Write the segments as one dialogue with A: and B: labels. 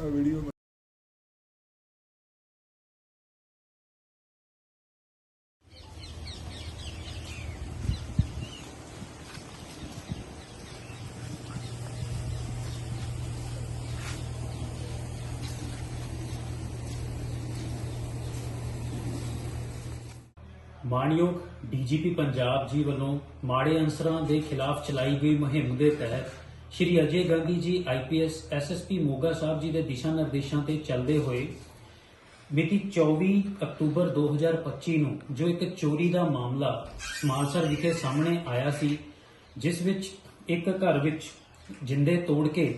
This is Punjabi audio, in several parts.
A: ਆ ਵੀਡੀਓ
B: ਮਾਣਯੋਗ ਡੀਜੀਪੀ ਪੰਜਾਬ ਜੀ ਵੱਲੋਂ ਮਾੜੇ ਅਨਸਰਾਂ ਦੇ ਖਿਲਾਫ ਚਲਾਈ ਗਈ ਮੁਹਿੰਮ ਦੇ ਤਹਿਤ ਸ਼੍ਰੀ ਅਜੇ ਗਾਂਧੀ ਜੀ ਆਈਪੀਐਸ ਐਸਐਸਪੀ ਮੋਗਾ ਸਾਹਿਬ ਜੀ ਦੇ ਦਿਸ਼ਾ ਨਿਰਦੇਸ਼ਾਂ ਤੇ ਚੱਲਦੇ ਹੋਏ ਮਿਤੀ 24 ਅਕਤੂਬਰ 2025 ਨੂੰ ਜੋ ਇੱਕ ਚੋਰੀ ਦਾ ਮਾਮਲਾ ਸਮਾਲਸਰ ਵਿਖੇ ਸਾਹਮਣੇ ਆਇਆ ਸੀ, ਜਿਸ ਵਿੱਚ ਇੱਕ ਘਰ ਵਿੱਚ ਜਿੰਦੇ ਤੋੜ ਕੇ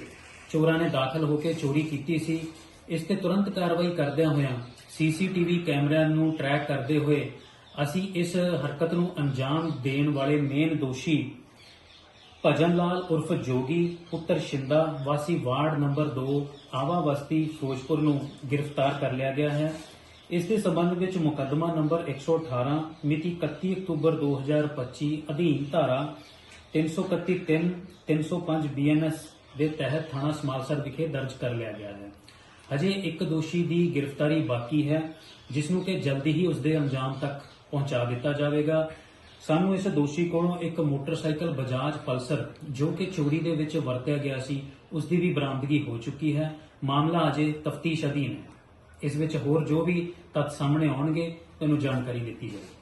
B: ਚੋਰਾਂ ਨੇ ਦਾਖਲ ਹੋ ਕੇ ਚੋਰੀ ਕੀਤੀ ਸੀ, ਇਸ ਤੇ ਤੁਰੰਤ ਕਾਰਵਾਈ ਕਰਦਿਆਂ ਹੋਇਆਂ ਸੀਸੀਟੀਵੀ ਕੈਮਰਿਆਂ ਨੂੰ ਟਰੈਕ ਕਰਦੇ ਹੋਏ ਅਸੀਂ ਇਸ ਹਰਕਤ ਨੂੰ ਅੰਜਾਮ ਦੇਣ ਵਾਲੇ ਮੇਨ ਦੋਸ਼ੀ ਭਜਨ ਲਾਲ ਉਰਫ ਜੋਗੀ, ਪੁੱਤਰ ਸ਼ਿੰਦਾ, ਵਾਸੀ ਵਾਰਡ ਨੰਬਰ 2 ਆਵਾ ਬਸਤੀ, ਫਿਰੋਜ਼ਪੁਰ ਨੂੰ ਗ੍ਰਿਫਤਾਰ ਕਰ ਲਿਆ ਗਿਆ ਹੈ। ਇਸ ਦੇ ਸਬੰਧ ਵਿੱਚ ਮੁਕੱਦਮਾ ਨੰਬਰ 118 ਮਿਤੀ 31 ਅਕਤੂਬਰ 2025 ਅਧੀਨ ਧਾਰਾ 331 305 ਬੀਐਨਐਸ ਦੇ ਤਹਿਤ ਥਾਣਾ ਸਮਾਲਸਰ ਵਿਖੇ ਦਰਜ ਕਰ ਲਿਆ ਗਿਆ ਹੈ। ਹਜੇ ਇੱਕ ਦੋਸ਼ੀ ਦੀ ਗ੍ਰਿਫਤਾਰੀ ਬਾਕੀ ਹੈ, ਜਿਸ ਨੂੰ ਕਿ ਜਲਦੀ ਹੀ ਉਸ ਦੇ ਅੰਜਾਮ ਤੱਕ ਪਹੁੰਚਾ ਦਿੱਤਾ ਜਾਵੇਗਾ। ਸਾਨੂੰ ਇਸ ਦੋਸ਼ੀ ਕੋਲੋਂ ਇੱਕ ਮੋਟਰਸਾਈਕਲ, ਬਜਾਜ ਪਲਸਰ ਜੋ ਕਿ ਚੋਰੀ ਦੇ ਵਿੱਚ ਵਰਤਿਆ ਗਿਆ ਸੀ ਉਸ ਦੀ ਵੀ ਬਰਾਮਦਗੀ ਹੋ ਚੁੱਕੀ ਹੈ। ਮਾਮਲਾ ਅਜੇ ਤਫਤੀਸ਼ ਅਧੀਨ ਹੈ। ਇਸ ਵਿੱਚ ਹੋਰ ਜੋ ਵੀ ਤੱਥ ਸਾਹਮਣੇ ਆਉਣਗੇ, ਤੁਹਾਨੂੰ ਜਾਣਕਾਰੀ ਦਿੱਤੀ ਜਾਵੇਗੀ